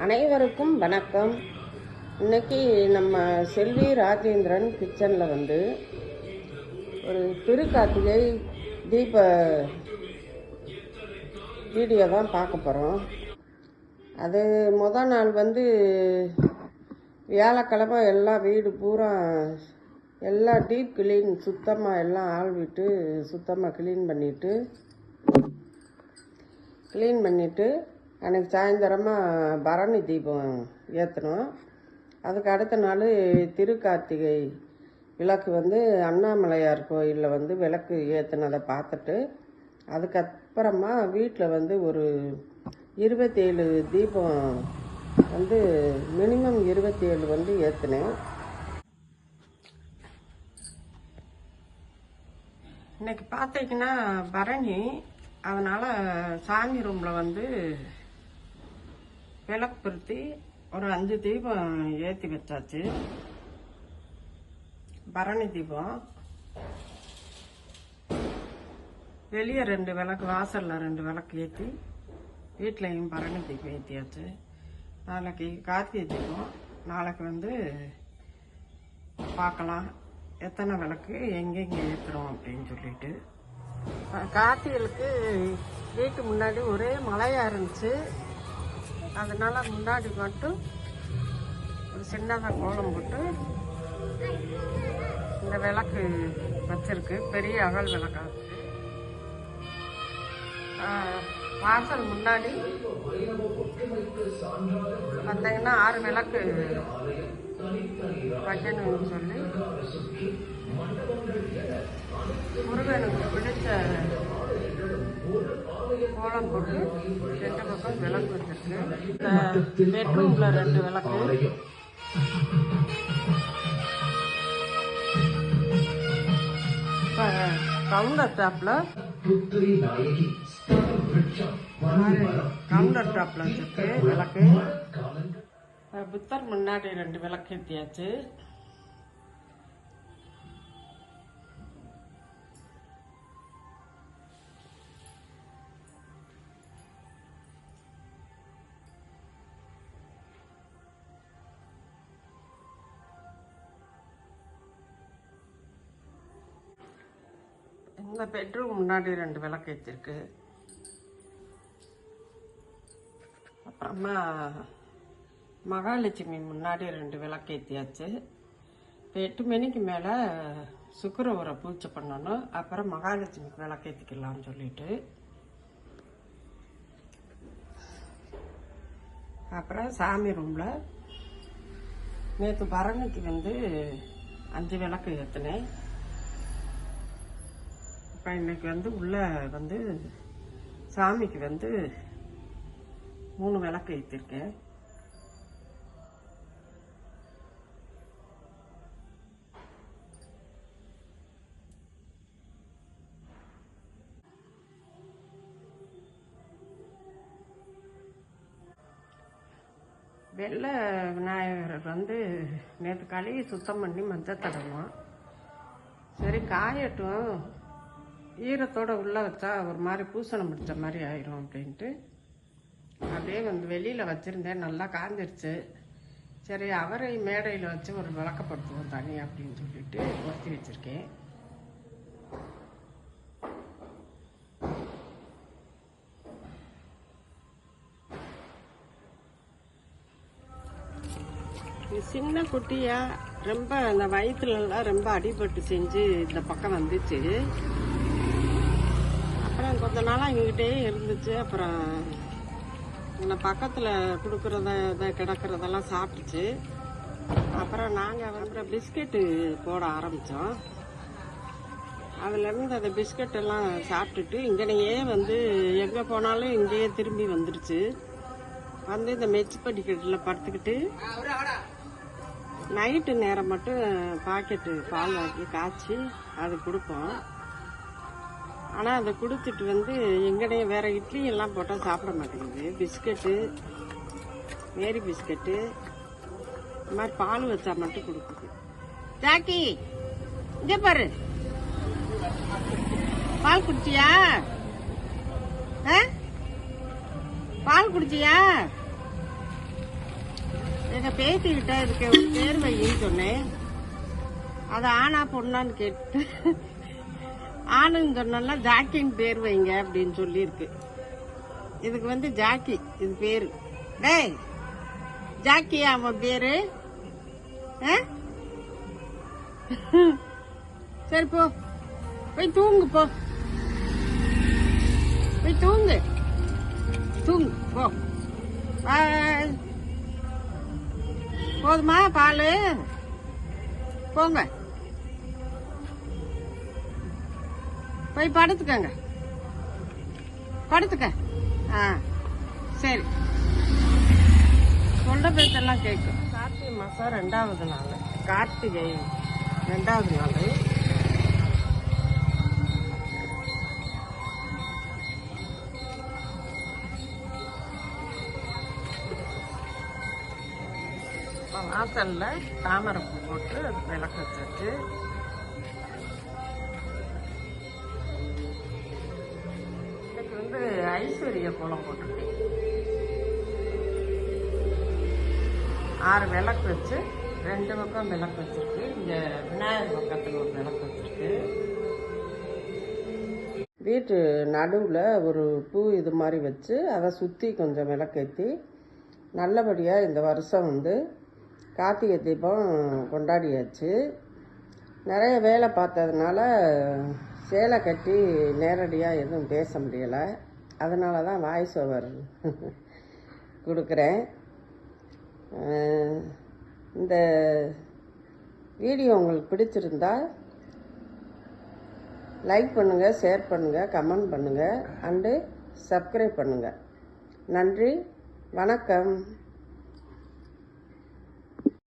அனைவருக்கும் வணக்கம். இன்னைக்கு நம்ம செல்வி ராஜேந்திரன் கிச்சனில் வந்து ஒரு திருக்கார்த்திகை தீப வீடியோ தான் பார்க்க போகிறோம் அது முத நாள் வந்து வியாழக்கிழமை எல்லா வீடு பூரா எல்லா டீப் கிளீன் சுத்தமாக எல்லாம் ஆள் விட்டு சுத்தமாக க்ளீன் பண்ணிவிட்டு க்ளீன் பண்ணிவிட்டு அன்றைக்கி சாயந்தரமாக பரணி தீபம் ஏற்றணும் அதுக்கு அடுத்த நாள் திருக்கார்த்திகை விளக்கு வந்து அண்ணாமலையார் கோயிலில் வந்து விளக்கு ஏற்றினதை பார்த்துட்டு அதுக்கப்புறமா வீட்டில் வந்து ஒரு இருபத்தேழு தீபம் வந்து மினிமம் இருபத்தேழு வந்து ஏற்றினேன் இன்னைக்கு பார்த்தீங்கன்னா பரணி அதனால் சாமி ரூமில் வந்து விளக்கு பொருத்தி ஒரு அஞ்சு தீபம் ஏற்றி வச்சாச்சு. பரணி தீபம். வெளியே ரெண்டு விளக்கு வாசலில் ரெண்டு விளக்கு ஏற்றி வீட்லேயும் பரணி தீபம் ஏற்றியாச்சு நாளைக்கு கார்த்திகை தீபம். நாளைக்கு வந்து பார்க்கலாம் எத்தனை விளக்கு எங்கெங்கே ஏற்றுறோம் அப்படின்னு சொல்லிட்டு. கார்த்திகளுக்கு வீட்டு முன்னாடி ஒரே மழையாக இருந்துச்சு. அதனால் முன்னாடி மட்டும் ஒரு சின்னதாக கோலம் போட்டு இந்த விளக்கு வச்சிருக்கு. பெரிய அகல் விளக்கா. வாசல் முன்னாடி பார்த்தீங்கன்னா ஆறு விளக்கு வைக்கணும்னு சொல்லி. முருகனுக்கு பிடிச்ச கோலம் போட்டு ரெண்டு பக்கம் விளக்கு வச்சிருக்கு இந்த பெட்ரூம்ல ரெண்டு விளக்கு இப்ப கவுண்டர் டாப்ல கவுண்டர் டாப்ல வச்சிருக்கு விளக்கு புத்தர் முன்னாடி ரெண்டு விளக்கு ஏற்றியாச்சு இந்த பெட்ரூம் முன்னாடி ரெண்டு விளக்கு ஏற்றிருக்கு அப்புறமா மகாலட்சுமி முன்னாடி ரெண்டு விளக்கு ஏற்றியாச்சு இப்போ எட்டு மணிக்கு மேலே சுக்கர உரை பூஜை பண்ணணும். அப்புறம் மகாலட்சுமிக்கு விளக்கு ஏற்றிக்கலாம்னு சொல்லிட்டு. அப்புறம் சாமி ரூமில் நேற்று பரணிக்கு வந்து அஞ்சு விளக்கு ஏற்றினேன் இப்போ இன்னைக்கு வந்து உள்ள வந்து சாமிக்கு வந்து மூணு விளக்கு ஏற்றிருக்கேன் வெள்ளை விநாயகர் வந்து நேற்று கழுவி சுத்தம் பண்ணி மஞ்சள் தடவும் சரி காயட்டும். ஈரத்தோடு உள்ளே வச்சா ஒரு மாதிரி பூசணம் பிடிச்ச மாதிரி ஆயிரும் அப்படின்ட்டு. அப்படியே வந்து வெளியில் வச்சுருந்தேன். நல்லா காஞ்சிருச்சு. சரி அவரை மேடையில் வச்சு ஒரு விளக்கப்படுத்துவோம் தனி அப்படின்னு சொல்லிட்டு ஒருத்தி வச்சுருக்கேன். சின்ன குட்டியாக ரொம்ப அந்த வயிற்றுலலாம் ரொம்ப அடிபட்டு செஞ்சு இந்த பக்கம் வந்துச்சு. கொஞ்ச நாளாக எங்ககிட்டே இருந்துச்சு. அப்புறம் இந்த பக்கத்தில் கொடுக்குறத இதை கிடக்கிறதெல்லாம் சாப்பிட்டுச்சு. அப்புறம் நாங்கள் வந்து பிஸ்கெட்டு போட ஆரம்பித்தோம் அதுலேருந்து அந்த பிஸ்கட் எல்லாம் சாப்பிட்டுட்டு இங்கனையே வந்து எங்கே போனாலும் இங்கேயே திரும்பி வந்துடுச்சு வந்து இந்த மெச்சு படிக்கட்டில் படுத்துக்கிட்டு நைட்டு நேரம் மட்டும் பாக்கெட்டு பால் வாங்கி காய்ச்சி அது கொடுப்போம். ஆனால் அதை கொடுத்துட்டு வந்து எங்கடைய வேறு இட்லி எல்லாம் போட்டால் சாப்பிட மாட்டேங்குது. பிஸ்கட்டு மேரி பிஸ்கட்டு இந்த மாதிரி பால் வச்சா மட்டும் கொடுக்குது. ஜாக்கி இங்கே பாரு. பால் குடிச்சியா? ஆ? பால் குடிச்சியா? பேத்திக்கிட்ட இதுக்கு ஒரு பேர் வையின்னு சொன்னேன். அது ஆனா பொண்ணான்னு கேட்டு ஆணுன்னு சொன்னா ஜாக்கின்னு பேர் வைங்க அப்படின்னு சொல்லியிருக்கு. இதுக்கு வந்து ஜாக்கி இது பேரு. டேய் ஜாக்கி அவன் பேரு? ஆ? சரி போ. போய் தூங்கு போ. போய் தூங்கு. தூங்கு போ. போதுமா பால்? போங்க. போய் படுத்துக்கங்க. படுத்துக்க. ஆ சரி. சொல்ற பேச்செல்லாம் கேட்கும் கார்த்திகை மாதம் ரெண்டாவது நாள். கார்த்திகை ரெண்டாவது நாள். இப்போ வாசல்ல தாமரை பூ போட்டு விளக்கு வச்சுட்டு வந்து ஐஸ்வர்ய கோலம் போட்டிருக்கேன் ஆறு விளக்கு வச்சு ரெண்டு பக்கம் விளக்கு வச்சிருக்கு. இங்க விநாயகர் பக்கத்தில் ஒரு விளக்கு வச்சிருக்கு. வீட்டு நடுவில் ஒரு பூ இது மாதிரி வச்சு அதை சுற்றி கொஞ்சம் விளக்கேற்றி நல்லபடியாக இந்த வருஷம் வந்து கார்த்திகை தீபம் கொண்டாடியாச்சு. நிறைய வேலை பார்த்ததுனால சேலை கட்டி நேரடியாக எதுவும் பேச முடியலை. அதனால தான் வாய்ஸ் ஓவர் கொடுக்குறேன் இந்த வீடியோ உங்களுக்கு பிடிச்சிருந்தா லைக் பண்ணுங்கள் ஷேர் பண்ணுங்கள் கமெண்ட் பண்ணுங்கள் அண்டு சப்ஸ்கிரைப் பண்ணுங்கள் நன்றி வணக்கம்.